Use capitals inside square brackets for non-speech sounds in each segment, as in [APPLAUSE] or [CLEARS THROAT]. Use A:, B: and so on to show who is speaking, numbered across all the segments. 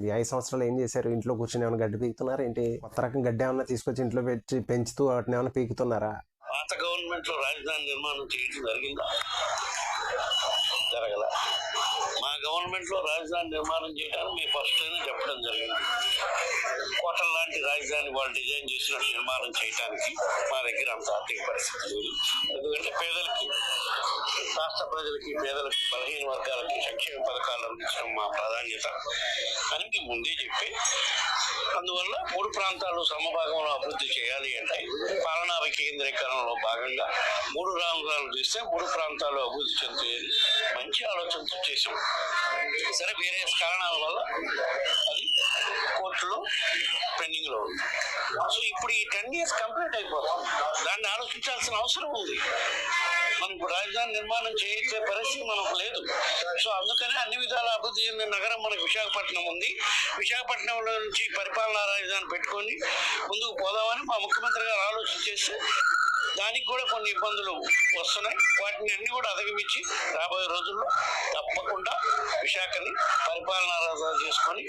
A: ఈ ఐదు సంవత్సరాలు ఏం చేశారు? ఇంట్లో కూర్చొని ఏమైనా గడ్డి పీకుతున్నారు? ఏంటి? కొత్త రకం గడ్డి ఏమైనా తీసుకొచ్చి ఇంట్లో పెంచి పెంచుతూ వాటిని ఏమైనా పీకుతున్నారా?
B: పాత గవర్నమెంట్లో రాజధాని నిర్మాణం చేయడం జరిగిందా? జరగల. గవర్నమెంట్లో రాజధాని నిర్మాణం చేయడానికి మేము ఫస్ట్ అయినా చెప్పడం జరిగింది. కోటల లాంటి రాజధాని వాళ్ళు డిజైన్ చేసినట్టు నిర్మాణం చేయడానికి మా దగ్గర అంత ఆర్థిక పరిస్థితి లేదు. ఎందుకంటే పేదలకి రాష్ట్ర ప్రజలకి పేదలకి బలహీన వర్గాలకి సంక్షేమ పథకాలు అందించడం మా ప్రాధాన్యత. అని మేము ముందే చెప్పి. అందువల్ల మూడు ప్రాంతాలు సమభాగంలో అభివృద్ధి చేయాలి అంటే పాలనా వికేంద్రీకరణలో భాగంగా మూడు రాంగ్రాలు చూస్తే మూడు ప్రాంతాలు అభివృద్ధి చెందుతాయని మంచి ఆలోచనతో చేసాం సరే వేరే కారణాల వల్ల అది కోర్టులో పెండింగ్లో ఉంది. సో ఇప్పుడు ఈ టెన్ ఇయర్స్ కంప్లీట్ అయిపోతుంది. దాన్ని ఆలోచించాల్సిన అవసరం ఉంది. మనకు రాజధాని నిర్మాణం చేయించే పరిస్థితి మనకు లేదు. సో అందుకనే అన్ని విధాల అభివృద్ధి చెందిన నగరం మనకు విశాఖపట్నం ఉంది. విశాఖపట్నంలో నుంచి పరిపాలనా రాజధాని పెట్టుకొని ముందుకు పోదామని మా ముఖ్యమంత్రి గారు ఆలోచన చేస్తే దానికి కూడా కొన్ని ఇబ్బందులు వస్తున్నాయి. వాటిని అన్ని కూడా అధిగమించి రాబోయే రోజుల్లో తప్పకుండా విశాఖని పరిపాలనా రాజధాని చేసుకొని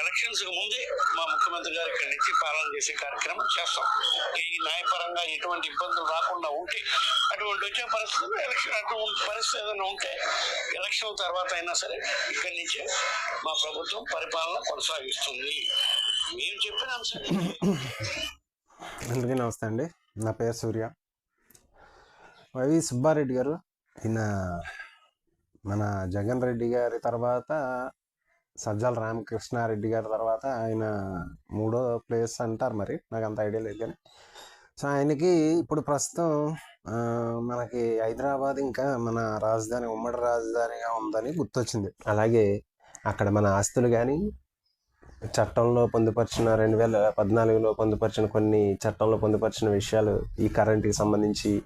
B: ఎలక్షన్స్కి ముందే మా ముఖ్యమంత్రి గారు ఇక్కడి నుంచి పాలన చేసే కార్యక్రమం చేస్తాం. ఈ న్యాయపరంగా ఎటువంటి ఇబ్బందులు రాకుండా ఉంటే అటువంటి వచ్చే పరిస్థితుల్లో ఎలక్షన్ అటువంటి పరిస్థితి ఏదైనా ఉంటే ఎలక్షన్ తర్వాత అయినా సరే ఇక్కడి నుంచే మా ప్రభుత్వం పరిపాలన కొనసాగిస్తుంది. మేము చెప్పిన అంశం [CLEARS THROAT]
A: అందరికీ నమస్తే అండి. నా పేరు సూర్య. వైవి సుబ్బారెడ్డి గారు. ఈయన మన జగన్ రెడ్డి గారి తర్వాత సజ్జల రామకృష్ణారెడ్డి గారి తర్వాత ఆయన మూడో ప్లేస్ అంటారు మరి నాకు అంత ఐడియా లేదు కానీ. సో ఆయనకి ఇప్పుడు ప్రస్తుతం మనకి హైదరాబాద్ ఇంకా మన రాజధాని ఉమ్మడి రాజధానిగా ఉందని గుర్తొచ్చింది. అలాగే అక్కడ మన ఆస్తులు కానీ చట్టంలో పొందుపరిచిన రెండు వేల పద్నాలుగులో పొందుపరిచిన కొన్ని చట్టంలో పొందుపరిచిన విషయాలు ఈ కరెంటుకి సంబంధించి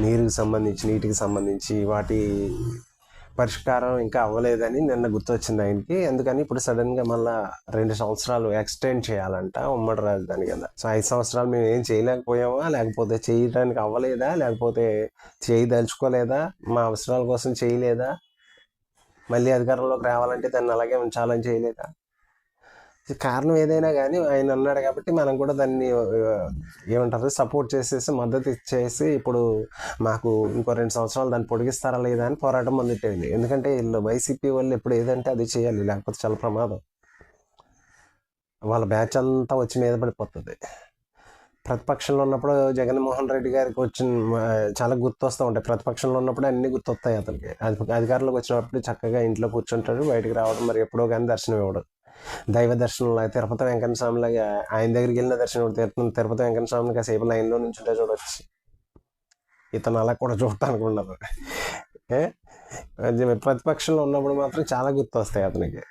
A: నీరుకి సంబంధించి నీటికి సంబంధించి వాటి పరిష్కారం ఇంకా అవ్వలేదని నిన్న గుర్తొచ్చింది ఆయనకి. అందుకని ఇప్పుడు సడన్గా మళ్ళీ రెండు సంవత్సరాలు ఎక్స్టెండ్ చేయాలంట ఉమ్మడి రాజధాని కదా. సో ఐదు సంవత్సరాలు మేము ఏం చేయలేకపోయామా? లేకపోతే చేయడానికి అవ్వలేదా? లేకపోతే చేయదలుచుకోలేదా మా అవసరాల కోసం చేయలేదా? మళ్ళీ అధికారంలోకి రావాలంటే దాన్ని అలాగే ఉంచాలని చేయలేదా? కారణం ఏదైనా కానీ ఆయన అన్నాడు కాబట్టి మనం కూడా దాన్ని ఏమంటారు సపోర్ట్ చేసేసి మద్దతు ఇచ్చేసి ఇప్పుడు మాకు ఇంకో రెండు సంవత్సరాలు దాన్ని పొడిగిస్తారా లేదా అని పోరాటం మొదలెట్టేది. ఎందుకంటే వీళ్ళు వైసీపీ వాళ్ళు ఎప్పుడు ఏదంటే అది చేయాలి లేకపోతే చాలా ప్రమాదం. వాళ్ళ బ్యాచ్ అంతా వచ్చి మీద పడిపోతుంది. ప్రతిపక్షంలో ఉన్నప్పుడు జగన్మోహన్ రెడ్డి గారికి వచ్చిన చాలా గుర్తొస్తూ ఉంటాయి. ప్రతిపక్షంలో ఉన్నప్పుడు అన్ని గుర్తొస్తాయి అతనికి. అధికారులకు అధికారంలోకి వచ్చినప్పుడు చక్కగా ఇంట్లో కూర్చుంటాడు బయటకు రావడం మరి ఎప్పుడో కానీ దర్శనం ఇవ్వడం. దైవ దర్శనంలో తిరుపతి వెంకన్న స్వామిలాగా ఆయన దగ్గరికి వెళ్ళిన దర్శనం తిరుపతి తిరుపతి స్వామిని కాసేపు లైన్లో నుంచి ఉంటే చూడవచ్చు ఇతను అలా కూడా చూడటానికి ఉండదు. ఏ? ప్రతిపక్షంలో ఉన్నప్పుడు మాత్రం చాలా గుర్తొస్తాయి అతనికి.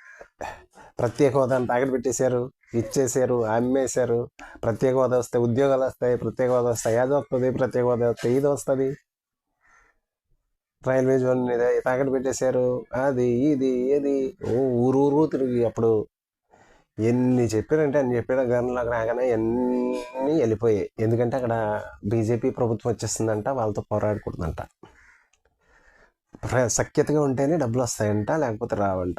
A: ప్రత్యేక హోదాని తాగట పెట్టేశారు ఇచ్చేసారు అమ్మేశారు. ప్రత్యేక హోదా వస్తాయి ఉద్యోగాలు వస్తాయి ప్రత్యేక హోదా వస్తాయి అది వస్తుంది ప్రత్యేక హోదా వస్తాయి ఇది వస్తుంది. రైల్వే జోన్ మీద తాకట్టు పెట్టేశారు అది ఇది ఏది? ఓ ఊరు ఊరు తిరిగి అప్పుడు ఎన్ని చెప్పారంటే అన్ని చెప్పారు గన్లోకి రాగానే అన్నీ వెళ్ళిపోయాయి. ఎందుకంటే అక్కడ బీజేపీ ప్రభుత్వం వచ్చేస్తుందంట వాళ్ళతో పోరాడకూడదంట. ప్ర- సఖ్యతగా ఉంటేనే డబ్బులు వస్తాయంట లేకపోతే రావంట.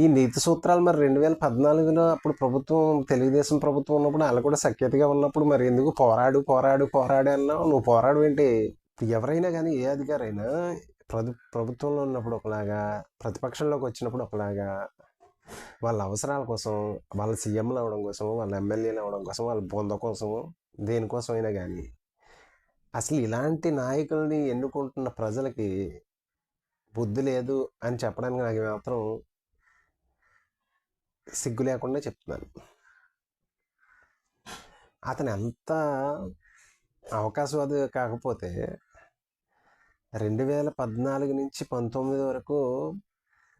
A: ఈ నీతి సూత్రాలు మరి రెండు వేల పద్నాలుగులో అప్పుడు ప్రభుత్వం తెలుగుదేశం ప్రభుత్వం ఉన్నప్పుడు వాళ్ళు కూడా సఖ్యతగా ఉన్నప్పుడు మరి ఎందుకు పోరాడు పోరాడు పోరాడు అన్నావు? నువ్వు పోరాడు ఏంటి? ఎవరైనా కానీ ఏ అధికారైనా ప్రభు ప్రభుత్వంలో ఉన్నప్పుడు ఒకలాగా ప్రతిపక్షంలోకి వచ్చినప్పుడు ఒకలాగా వాళ్ళ అవసరాల కోసం వాళ్ళ సీఎంలు అవడం కోసం వాళ్ళ ఎమ్మెల్యేలు అవడం కోసం వాళ్ళ బొంద కోసం దేనికోసమైనా కానీ అసలు ఇలాంటి నాయకుల్ని ఎన్నుకుంటున్న ప్రజలకి బుద్ధి లేదు అని చెప్పడానికి నాకు మాత్రం సిగ్గు లేకుండా చెప్తున్నాను. అతను ఎంత అవకాశవాది కాకపోతే రెండు వేల పద్నాలుగు నుంచి పంతొమ్మిది వరకు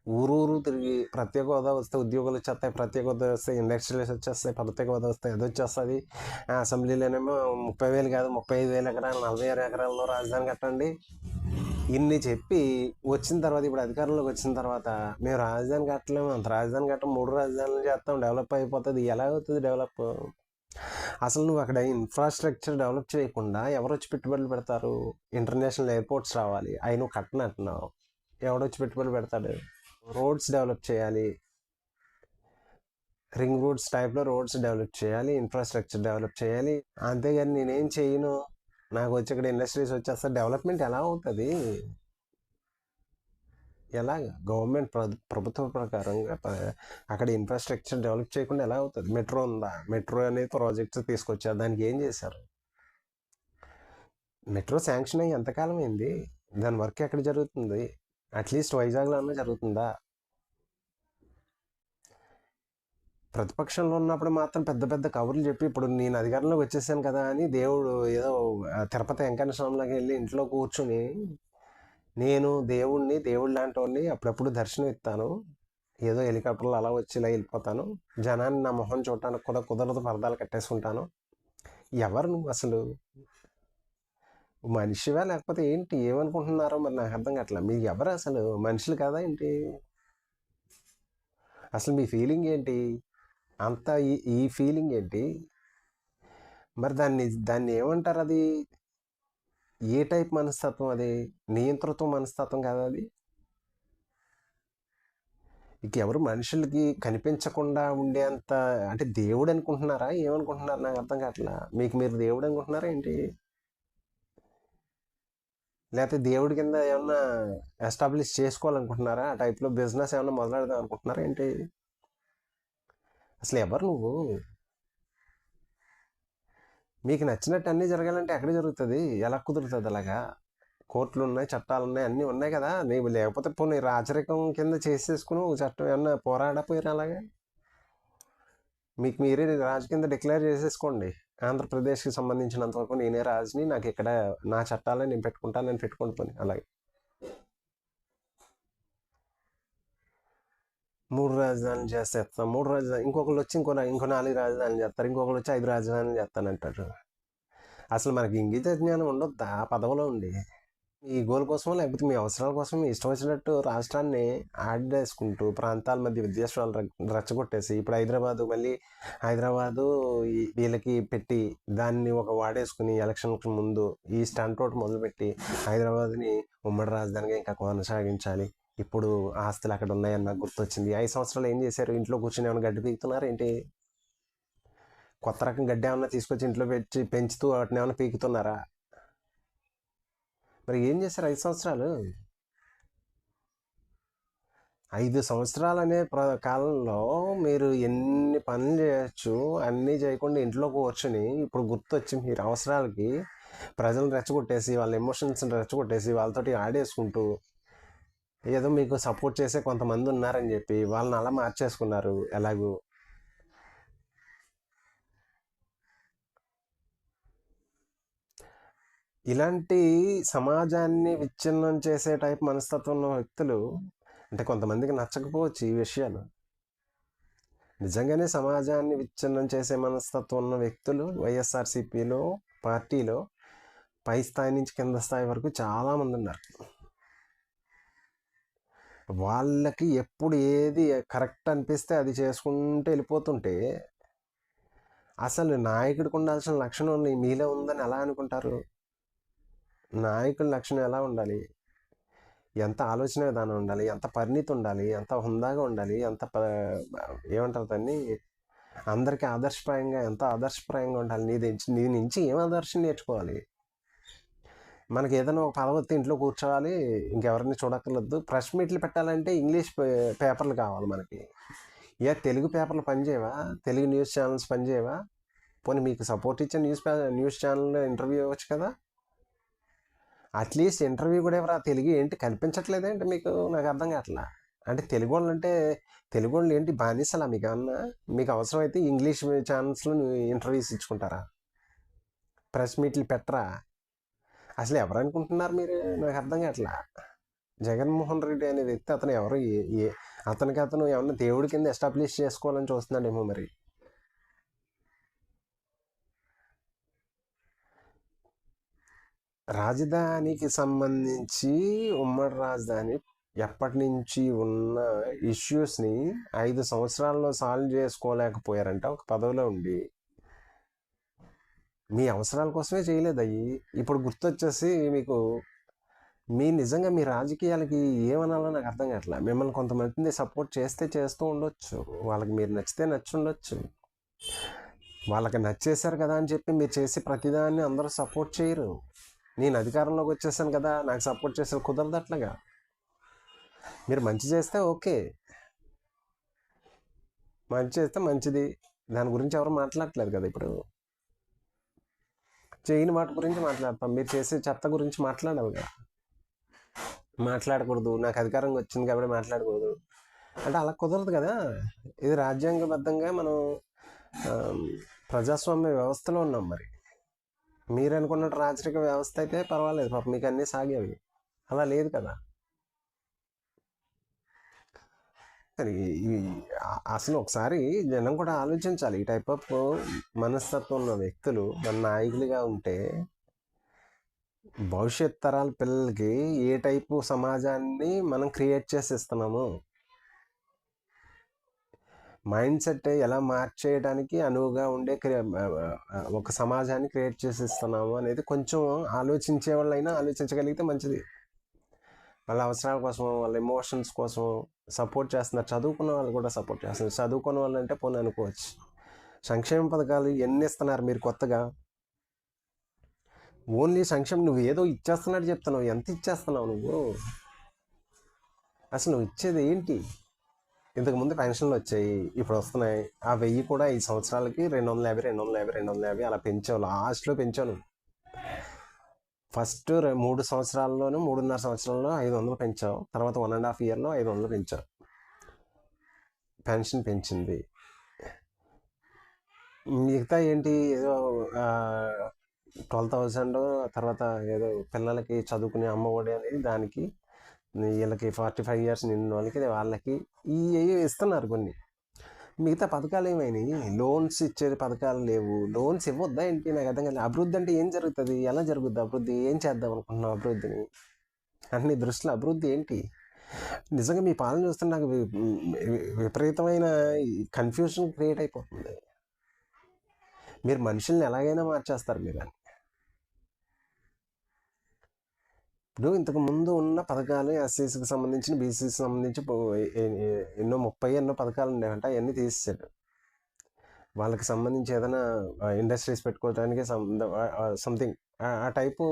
A: ఊరూరు తిరిగి ప్రత్యేక హోదా వస్తే ఉద్యోగాలు వచ్చేస్తాయి ప్రత్యేక హోదా వస్తే ఇండస్ట్రియల్స్ వచ్చేస్తాయి ప్రత్యేక హోదా వస్తే అది వచ్చేస్తుంది అసెంబ్లీలోనేమో ముప్పై వేలు కాదు ముప్పై ఐదు వేల ఎకరాలు నలభై ఆరు ఎకరాల్లో రాజధాని కట్టండి. ఇన్ని చెప్పి వచ్చిన తర్వాత ఇప్పుడు అధికారంలోకి వచ్చిన తర్వాత మేము రాజధాని కట్టలేము. అంత రాజధాని కట్టం మూడు రాజధానులు చేస్తాం. డెవలప్ అయిపోతుంది. ఎలా అవుతుంది డెవలప్ అసలు నువ్వు అక్కడ ఇన్ఫ్రాస్ట్రక్చర్ డెవలప్ చేయకుండా ఎవరు వచ్చి పెట్టుబడులు పెడతారు? ఇంటర్నేషనల్ ఎయిర్పోర్ట్స్ రావాలి. అవి నువ్వు కట్టనట్టున్నావు. ఎవడొచ్చి పెట్టుబడులు పెడతాడు? రోడ్స్ డెవలప్ చేయాలి. రింగ్ రోడ్స్ టైప్లో రోడ్స్ డెవలప్ చేయాలి ఇన్ఫ్రాస్ట్రక్చర్ డెవలప్ చేయాలి. అంతేగాని నేనేం చేయను? నాకు వచ్చి ఇక్కడ ఇండస్ట్రీస్ వచ్చేస్తే డెవలప్మెంట్ ఎలా అవుతుంది? ఎలాగ? గవర్నమెంట్ ప్రభుత్వ ప్రకారంగా అక్కడ ఇన్ఫ్రాస్ట్రక్చర్ డెవలప్ చేయకుండా ఎలా అవుతుంది? మెట్రో ఉందా? మెట్రో అనేది ప్రాజెక్ట్స్ తీసుకొచ్చారు. దానికి ఏం చేశారు? మెట్రో శాంక్షన్ అయ్యి ఎంతకాలం అయింది? దాని వర్క్ ఎక్కడ జరుగుతుంది? అట్లీస్ట్ వైజాగ్లో అన్నా జరుగుతుందా? ప్రతిపక్షంలో ఉన్నప్పుడు మాత్రం పెద్ద పెద్ద కబుర్లు చెప్పి ఇప్పుడు నేను అధికారంలోకి వచ్చేసాను కదా అని దేవుడు ఏదో తిరుపతి వెంకన్న స్వామిలోకి వెళ్ళి ఇంట్లో కూర్చుని నేను దేవుణ్ణి దేవుడు లాంటి వాడిని అప్పుడప్పుడు దర్శనం ఇస్తాను. ఏదో హెలికాప్టర్లో అలా వచ్చి ఇలా వెళ్ళిపోతాను. జనాన్ని నా మొహం చూడటానికి కూడా కుదరదు పరదాలు కట్టేసుకుంటాను. ఎవరు నువ్వు అసలు? మనిషివా? లేకపోతే ఏంటి? ఏమనుకుంటున్నారో మరి నాకు అర్థం కావట్లేదు. మీరు ఎవరు అసలు? మనుషులు కదా ఏంటి? అసలు మీ ఫీలింగ్ ఏంటి? అంత ఈ ఈ ఫీలింగ్ ఏంటి? మరి దాన్ని దాన్ని ఏమంటారు అది? ఏ టైప్ మనస్తత్వం అది? నియంతృత్వ మనస్తత్వం కదా అది? ఇక ఎవరు మనుషులకి కనిపించకుండా ఉండేంత అంటే దేవుడు అనుకుంటున్నారా? ఏమనుకుంటున్నారు? నాకు అర్థం కావట్లా మీకు మీరు దేవుడు అనుకుంటున్నారా ఏంటి? లేకపోతే దేవుడి కింద ఏమన్నా ఎస్టాబ్లిష్ చేసుకోవాలనుకుంటున్నారా? ఆ టైప్లో బిజినెస్ ఏమన్నా మొదలెడదాం అనుకుంటున్నారా? ఏంటి? అసలు ఎవరు నువ్వు? మీకు నచ్చినట్టు అన్నీ జరగాలంటే ఎక్కడ జరుగుతుంది? ఎలా కుదురుతుంది అలాగా? కోర్టులు ఉన్నాయి చట్టాలు ఉన్నాయి అన్నీ ఉన్నాయి కదా? నీవు లేకపోతే పోనీ రాచరికం కింద చేసేసుకుని చట్టం ఏమన్నా పోరాడపోయారు అలాగా? మీకు మీరే రాజు కింద డిక్లేర్ చేసేసుకోండి. ఆంధ్రప్రదేశ్కి సంబంధించినంత వరకు నేనే రాజుని నాకు ఇక్కడ నా చట్టాలే నేను పెట్టుకుంటానని పెట్టుకోండి పోనీ అలాగే. మూడు రాజధానులు చేసేస్తాం మూడు రాజధాని ఇంకొకళ్ళు వచ్చి ఇంకో ఇంకో నాలుగు రాజధానులు చేస్తారు ఇంకొకళ్ళు వచ్చి ఐదు రాజధానులు చేస్తానంటారు. అసలు మనకి ఇంగిత జ్ఞానం ఉండొద్దా ఆ పదవిలో ఉండి? మీ గోల్ కోసం లేకపోతే మీ అవసరాల కోసం మీ ఇష్టం వచ్చినట్టు రాష్ట్రాన్ని ఆడేసుకుంటూ ప్రాంతాల మధ్య విద్వేషాలు రచ్చగొట్టేసి ఇప్పుడు హైదరాబాదు మళ్ళీ హైదరాబాదు వీళ్ళకి పెట్టి దాన్ని ఒక వాడేసుకుని ఎలక్షన్కి ముందు ఈ స్టంట్ రోడ్ మొదలుపెట్టి హైదరాబాద్ని ఉమ్మడి రాజధానిగా ఇంకా కొనసాగించాలి. ఇప్పుడు ఆస్తులు అక్కడ ఉన్నాయని నాకు గుర్తొచ్చింది. ఐదు సంవత్సరాలు ఏం చేశారు? ఇంట్లో కూర్చొని ఏమైనా గడ్డి పీకుతున్నారు ఏంటి? కొత్త రకం గడ్డి ఏమన్నా తీసుకొచ్చి ఇంట్లో పెంచి పెంచుతూ వాటిని ఏమైనా పీకుతున్నారా? మరి ఏం చేశారు ఐదు సంవత్సరాలు? ఐదు సంవత్సరాలు అనే ప్ర కాలంలో మీరు ఎన్ని పనులు చేయొచ్చు అన్నీ చేయకుండా ఇంట్లో కూర్చొని ఇప్పుడు గుర్తొచ్చి మీరు అవసరాలకి ప్రజలను రెచ్చగొట్టేసి వాళ్ళ ఎమోషన్స్ని రెచ్చగొట్టేసి వాళ్ళతోటి ఆడేసుకుంటూ ఏదో మీకు సపోర్ట్ చేసే కొంతమంది ఉన్నారని చెప్పి వాళ్ళని అలా మార్చేసుకున్నారు ఎలాగూ? ఇలాంటి సమాజాన్ని విచ్ఛిన్నం చేసే టైప్ మనస్తత్వం ఉన్న వ్యక్తులు అంటే కొంతమందికి నచ్చకపోవచ్చు ఈ విషయాలు. నిజంగానే సమాజాన్ని విచ్ఛిన్నం చేసే మనస్తత్వం ఉన్న వ్యక్తులు వైఎస్ఆర్సీపీలో పార్టీలో పై స్థాయి నుంచి కింద స్థాయి వరకు చాలామంది ఉన్నారు. వాళ్ళకి ఎప్పుడు ఏది కరెక్ట్ అనిపిస్తే అది చేసుకుంటూ వెళ్ళిపోతుంటే అసలు నాయకుడికి ఉండాల్సిన లక్షణం మీలో ఉందని ఎలా అనుకుంటారు? నాయకుల లక్షణం ఎలా ఉండాలి? ఎంత ఆలోచన విధానం ఉండాలి? ఎంత పరిణితి ఉండాలి? ఎంత హుందాగా ఉండాలి? ఎంత ప- ఏమంటారు దాన్ని? అందరికీ ఆదర్శప్రాయంగా ఎంత ఆదర్శప్రాయంగా ఉండాలి? నీ నుంచి నీ నుంచి ఏం ఆదర్శం నేర్చుకోవాలి? మనకి ఏదైనా ఒక పదవత్తి ఇంట్లో కూర్చోవాలి ఇంకెవరిని చూడక్కర్లేదు. ప్రెస్ మీట్లు పెట్టాలంటే ఇంగ్లీష్ పే- పేపర్లు కావాలి మనకి. ఏ తెలుగు పేపర్లు పనిచేయవా? తెలుగు న్యూస్ ఛానల్స్ పనిచేయవా? పోనీ మీకు సపోర్ట్ ఇచ్చే న్యూస్ న్యూస్ ఛానల్ ఇంటర్వ్యూ ఇవ్వచ్చు కదా? అట్లీస్ట్ ఇంటర్వ్యూ కూడా ఎవరు ఆ తెలుగు ఏంటి కనిపించట్లేదేంటి మీకు? నాకు అర్థం కావట్లా. అంటే తెలుగు వాళ్ళు అంటే తెలుగు వాళ్ళు ఏంటి బానిసలా మీకు ఏమన్నా? మీకు అవసరమైతే ఇంగ్లీష్ ఛానల్స్లో ఇంటర్వ్యూస్ ఇచ్చుకుంటారా? ప్రెస్ మీట్లు పెట్టరా? అసలు ఎవరు అనుకుంటున్నారు మీరు? నాకు అర్థం కావట్లా. జగన్మోహన్ రెడ్డి అనే వ్యక్తి అతను ఎవరు? ఏ- ఏ అతనికి అతను ఏమన్నా దేవుడి కింద ఎస్టాబ్లిష్ చేసుకోవాలని చూస్తున్నాడేమో మరి. రాజధానికి సంబంధించి ఉమ్మడి రాజధాని ఎప్పటి నుంచి ఉన్న ఇష్యూస్ని ఐదు సంవత్సరాల్లో సాల్వ్ చేసుకోలేకపోయారంట ఒక పదవిలో ఉండి. మీ అవసరాల కోసమే చేయలేదు అయ్యి. ఇప్పుడు గుర్తొచ్చేసి మీకు మీ నిజంగా మీ రాజకీయాలకి ఏమనాలో నాకు అర్థం కావట్లే. మిమ్మల్ని కొంతమంది సపోర్ట్ చేస్తే చేస్తూ ఉండొచ్చు. వాళ్ళకి మీరు నచ్చితే నచ్చి ఉండొచ్చు. వాళ్ళకి నచ్చేశారు కదా అని చెప్పి మీరు చేసే ప్రతిదాన్ని అందరూ సపోర్ట్ చేయరు. నేను అధికారంలోకి వచ్చేసాను కదా నాకు సపోర్ట్ చేసారు కుదరదు అట్లాగా. మీరు మంచి చేస్తే ఓకే. మంచి చేస్తే మంచిది. దాని గురించి ఎవరు మాట్లాడట్లేదు కదా ఇప్పుడు. చేయని వాటి గురించి మాట్లాడతాం. మీరు చేసే చెత్త గురించి మాట్లాడాలి కదా. మాట్లాడకూడదు. నాకు అధికారం వచ్చింది కాబట్టి మాట్లాడకూడదు. అంటే అలా కుదరదు కదా. ఇది రాజ్యాంగబద్ధంగా మనం ప్రజాస్వామ్య వ్యవస్థలో ఉన్నాం మరి. మీరు అనుకున్నట్టు రాజరిక వ్యవస్థ అయితే పర్వాలేదు పాప మీకు అన్నీ సాగేవి అలా లేదు కదా. మరి అసలు ఒకసారి జనం కూడా ఆలోచించాలి. ఈ టైప్ ఆఫ్ మనస్తత్వం ఉన్న వ్యక్తులు మన నాయకులుగా ఉంటే భవిష్యత్ తరాల పిల్లలకి ఏ టైపు సమాజాన్ని మనం క్రియేట్ చేసి ఇస్తున్నాము మైండ్ సెట్ ఎలా మార్చేయడానికి అనువుగా ఉండే ఒక సమాజాన్ని క్రియేట్ చేసి ఇస్తున్నాము అనేది కొంచెం ఆలోచించే వాళ్ళైనా ఆలోచించగలిగితే మంచిది. వాళ్ళ అవసరాల కోసం వాళ్ళ ఎమోషన్స్ కోసం సపోర్ట్ చేస్తున్నారు. చదువుకున్న వాళ్ళు కూడా సపోర్ట్ చేస్తున్నారు. చదువుకున్న వాళ్ళు అంటే పోనీ అనుకోవచ్చు. సంక్షేమ పథకాలు ఎన్ని ఇస్తున్నారు మీరు కొత్తగా? ఓన్లీ సంక్షేమం నువ్వు ఏదో ఇచ్చేస్తున్నట్టు చెప్తున్నావు. ఎంత ఇచ్చేస్తున్నావు నువ్వు? అసలు నువ్వు ఇచ్చేది ఏంటి? ఇంతకుముందు పెన్షన్లు వచ్చాయి ఇప్పుడు వస్తున్నాయి. ఆ వెయ్యి కూడా ఐదు సంవత్సరాలకి రెండు వందల యాభై రెండు వందల యాభై రెండు వందల యాభై అలా పెంచావు. లాస్ట్లో పెంచాను ఫస్ట్ మూడు సంవత్సరాల్లోనూ మూడున్నర సంవత్సరాల్లో ఐదు వందలు పెంచావు. తర్వాత వన్ అండ్ హాఫ్ ఇయర్లో ఐదు వందలు పెంచావు. పెన్షన్ పెంచింది. మిగతా ఏంటి? ఏదో ట్వెల్వ్ థౌజండ్ తర్వాత ఏదో పిల్లలకి చదువుకునే అమ్మఒడి అనేది దానికి వీళ్ళకి ఫార్టీ ఫైవ్ ఇయర్స్ నిన్న వాళ్ళకి వాళ్ళకి ఈ ఇస్తున్నారు కొన్ని? మిగతా పథకాలు ఏమైనాయి? లోన్స్ ఇచ్చే పథకాలు లేవు. లోన్స్ ఇవ్వద్దా ఏంటి? నాకు అర్థం కాలేదు అభివృద్ధి అంటే ఏం జరుగుతుంది? ఎలా జరుగుద్ది అభివృద్ధి? ఏం చేద్దాం అనుకుంటున్నాం అభివృద్ధిని? అన్ని దృష్టిలో అభివృద్ధి ఏంటి? నిజంగా మీ పాలన చూస్తే నాకు విపరీతమైన కన్ఫ్యూజన్ క్రియేట్ అయిపోతుంది. మీరు మనుషుల్ని ఎలాగైనా మార్చేస్తారు మీరు అని. ఇప్పుడు ఇంతకు ముందు ఉన్న పథకాలు ఎస్సీసీకి సంబంధించిన బీసీకి సంబంధించి ఎన్నో ముప్పై ఎన్నో పథకాలు ఉండేవంట అవన్నీ తీసేసాడు వాళ్ళకి సంబంధించి ఏదైనా ఇండస్ట్రీస్ పెట్టుకోవడానికి సంథింగ్ ఆ టైపు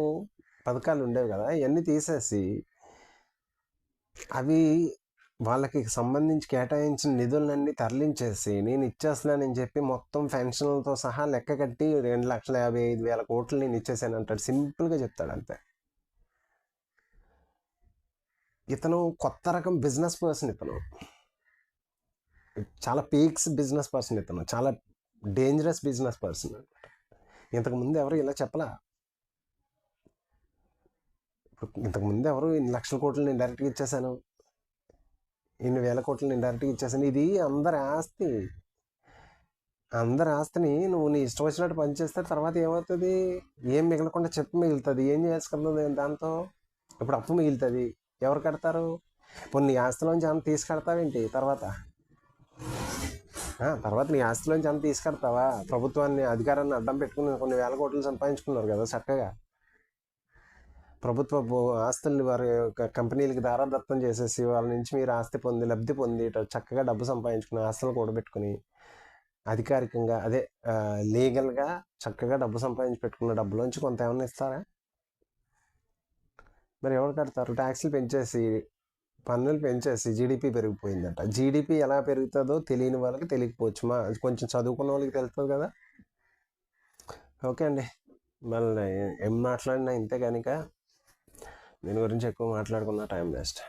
A: పథకాలు ఉండేవి కదా అవన్నీ తీసేసి అవి వాళ్ళకి సంబంధించి కేటాయించిన నిధులన్నీ తరలించేసి నేను ఇచ్చేస్తున్నానని చెప్పి మొత్తం పెన్షన్లతో సహా లెక్క కట్టి రెండు లక్షల యాభై ఐదు వేల కోట్లు నేను ఇచ్చేసాను అంటాడు సింపుల్గా చెప్తాడు అంతే. ఇతను కొత్త రకం బిజినెస్ పర్సన్ ఇతను. చాలా పీక్స్ బిజినెస్ పర్సన్ ఇతను. చాలా డేంజరస్ బిజినెస్ పర్సన్ ఇంతకు ముందు ఎవరు ఇలా చెప్పలా? ఇప్పుడు ఇంతకు ముందు ఎవరు ఇన్ని లక్షల కోట్లు నేను డైరెక్ట్గా ఇచ్చేసాను ఇన్ని వేల కోట్లు నేను డైరెక్ట్గా ఇచ్చేసాను ఇది అందరి ఆస్తి. అందరి ఆస్తిని నువ్వు నీ ఇష్టం వచ్చినట్టు పనిచేస్తే తర్వాత ఏమవుతుంది? ఏం మిగలకుండా చెప్పు మిగులుతుంది. ఏం చేసుకుంటుంది దాంతో. ఇప్పుడు అప్పు మిగులుతుంది. ఎవరు కడతారు? ఇప్పుడు నీ ఆస్తిలోంచి అంత తీసుకెడతావేంటి తర్వాత? తర్వాత నీ ఆస్తిలోంచి అంత తీసుకెడతావా? ప్రభుత్వాన్ని అధికారాన్ని అడ్డం పెట్టుకుని కొన్ని వేల కోట్లు సంపాదించుకున్నారు కదా చక్కగా. ప్రభుత్వ ఆస్తుల్ని వారి యొక్క కంపెనీలకి దారాదత్తం చేసేసి వాళ్ళ నుంచి మీరు ఆస్తి పొంది లబ్ధి పొంది చక్కగా డబ్బు సంపాదించుకుని ఆస్తులు కూడబెట్టుకుని అధికారికంగా అదే లీగల్గా చక్కగా డబ్బు సంపాదించి పెట్టుకున్న డబ్బులోంచి కొంత ఏమన్నా ఇస్తారా? మరి ఎవరు కడతారు? ట్యాక్స్లు పెంచేసి పన్నులు పెంచేసి జీడిపి పెరిగిపోయిందంట. జీడిపి ఎలా పెరుగుతుందో తెలియని వాళ్ళకి తెలియకపోవచ్చు మా కొంచెం చదువుకున్న వాళ్ళకి తెలుస్తుంది కదా? ఓకే అండి. మళ్ళీ ఏం మాట్లాడినా ఇంతే కనుక. దీని గురించి ఎక్కువ మాట్లాడుకున్న టైం వేస్ట్.